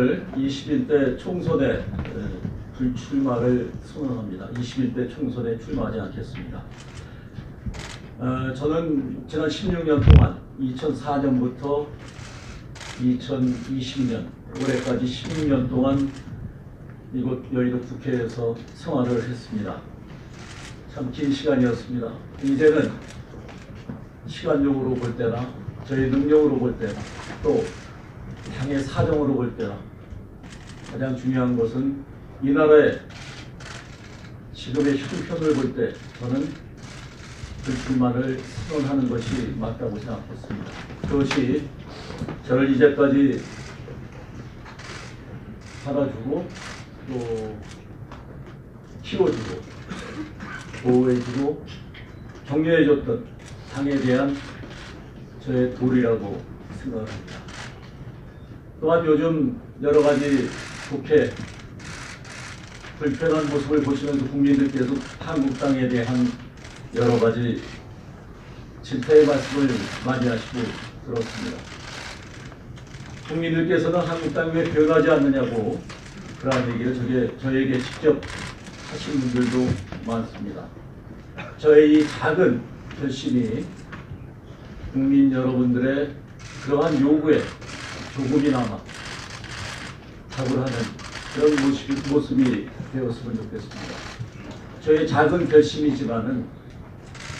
오늘 21대 총선에 어, 불출마를 선언합니다. 21대 총선에 출마하지 않겠습니다. 어, 저는 지난 16년 동안 2004년부터 2020년 올해까지 16년 동안 이곳 여의도 국회에서 생활을 했습니다. 참 긴 시간이었습니다. 이제는 시간적으로 볼 때나 저희 능력으로 볼 때나 또 당의 사정으로 볼 때나 가장 중요한 것은 이 나라의 지금의 형편을 볼 때 저는 불출마를 선언하는 것이 맞다고 생각했습니다. 그것이 저를 이제까지 받아주고 또 키워주고 보호해주고 격려해줬던 당에 대한 저의 도리라고 생각합니다. 또한 요즘 여러 가지 국회 불편한 모습을 보시면서 국민들께서 한국당에 대한 여러 가지 질타의 말씀을 많이 하시고 들었습니다. 국민들께서는 한국당이 왜 변하지 않느냐고 그러한 얘기를 저게, 저에게 직접 하신 분들도 많습니다. 저의 이 작은 결심이 국민 여러분들의 그러한 요구에 조금이나마 답을 하는 그런 모습이, 모습이 되었으면 좋겠습니다. 저의 작은 결심이지만은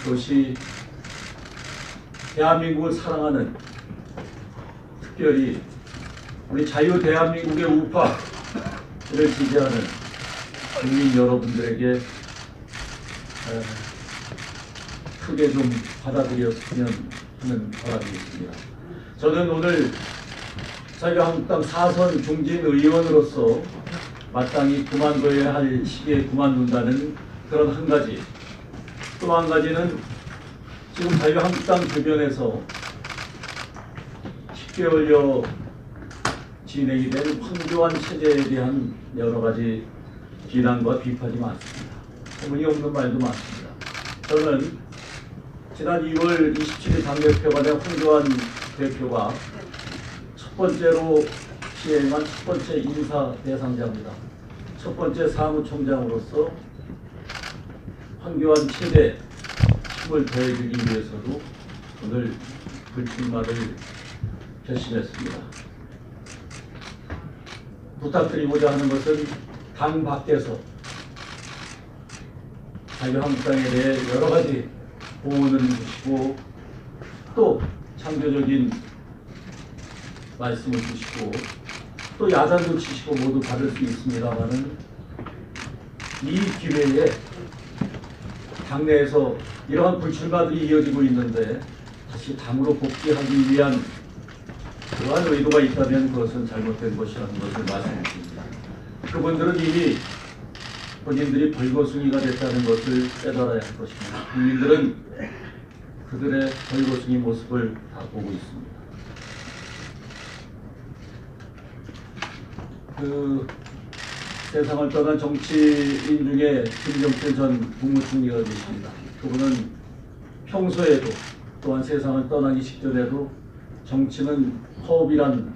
그것이 대한민국을 사랑하는 특별히 우리 자유 대한민국의 우파를 지지하는 국민 여러분들에게 에, 크게 좀 받아들였으면 하는 바람이 있습니다. 저는 오늘 자유한국당 사선 중진 의원으로서 마땅히 그만둬야 할 시기에 그만둔다는 그런 한 가지 또 한 가지는 지금 자유한국당 주변에서 10개월여 진행이 된 황교안 체제에 대한 여러 가지 비난과 비판이 많습니다. 터무니없는 말도 많습니다. 저는 지난 2월 27일 당대표가 된 황교안 대표가 첫 번째로 시행한 첫 번째 인사 대상자입니다. 첫 번째 사무총장으로서 황교안 체제 힘을 더해주기 위해서도 오늘 불출마를 결심했습니다. 부탁드리고자 하는 것은 당 밖에서 자유한국당에 대해 여러 가지 공헌을 주시고 또 창조적인 말씀을 주시고 또 야단도 치시고 모두 받을 수 있습니다만은 이 기회에 당내에서 이러한 불출마들이 이어지고 있는데 다시 당으로 복귀하기 위한 그러한 의도가 있다면 그것은 잘못된 것이라는 것을 말씀드립니다. 그분들은 이미 본인들이 벌거숭이가 됐다는 것을 깨달아야 할 것입니다. 국민들은 그들의 벌거숭이 모습을 다 보고 있습니다. 그 세상을 떠난 정치인 중에 김정태 전 국무총리가 계십니다. 그분은 평소에도 또한 세상을 떠나기 직전에도 정치는 허업이란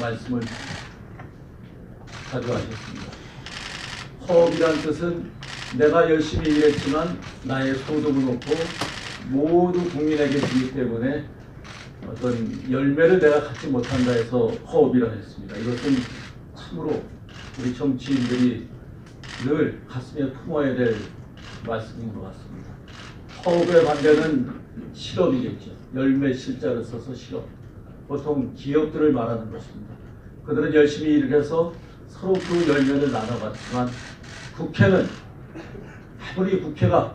말씀을 자주 하셨습니다. 허업이란 뜻은 내가 열심히 일했지만 나의 소득을 놓고 모두 국민에게 주기 때문에 어떤 열매를 내가 갖지 못한다 해서 허업이라 했습니다. 이것은 참으로 우리 정치인들이 늘 가슴에 품어야 될 말씀인 것 같습니다. 허업의 반대는 실업이겠죠. 열매 실자를 써서 실업. 보통 기업들을 말하는 것입니다. 그들은 열심히 일을 해서 서로 그 열매를 나눠갔지만 국회는 아무리 국회가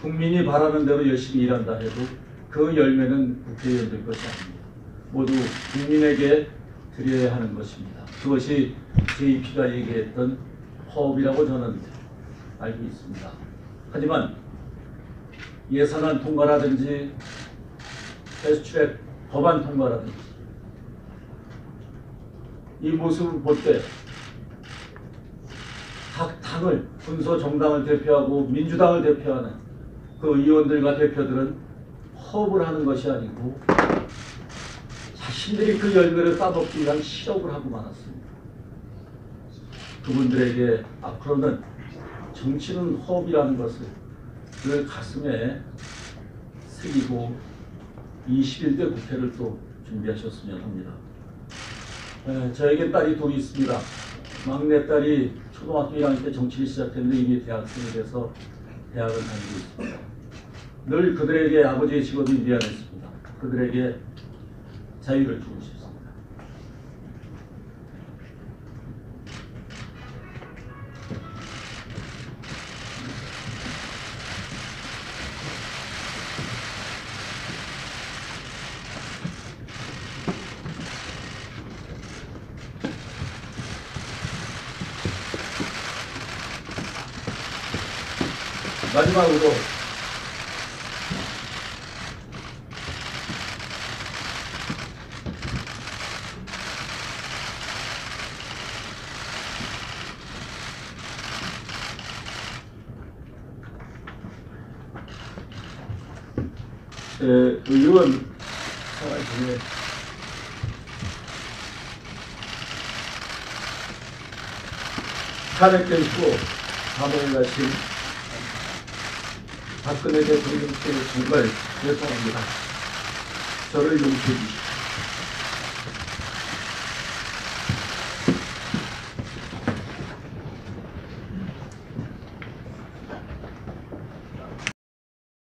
국민이 바라는 대로 열심히 일한다 해도 그 열매는 국회의원들 것이 아닙니다. 모두 국민에게 드려야 하는 것입니다. 그것이 JP가 얘기했던 허업이라고 저는 알고 있습니다. 하지만 예산안 통과라든지 패스트트랙 법안 통과라든지 이 모습을 볼 때 각 당을 군소 정당을 대표하고 민주당을 대표하는 그 의원들과 대표들은 허업을 하는 것이 아니고 신들이 그 열매를 따먹기 위한 실업을 하고 많았습니다. 그분들에게 앞으로는 정치는 호흡이라는 것을 그 가슴에 새기고 21대 국회를 또 준비하셨으면 합니다. 에, 저에게 딸이 둘이 있습니다. 막내 딸이 초등학교 1학년 때 정치를 시작했는데 이미 대학생이 돼서 대학을 다니고 있습니다. 늘 그들에게 아버지의 직업이 미안했습니다. 그들에게 자유를 주고 싶습니다. 마지막으로 의원 생활 중에 후 감옥에 가신 박근혜 대통령께 정말 죄송합니다. 저를 용서해 주십시오.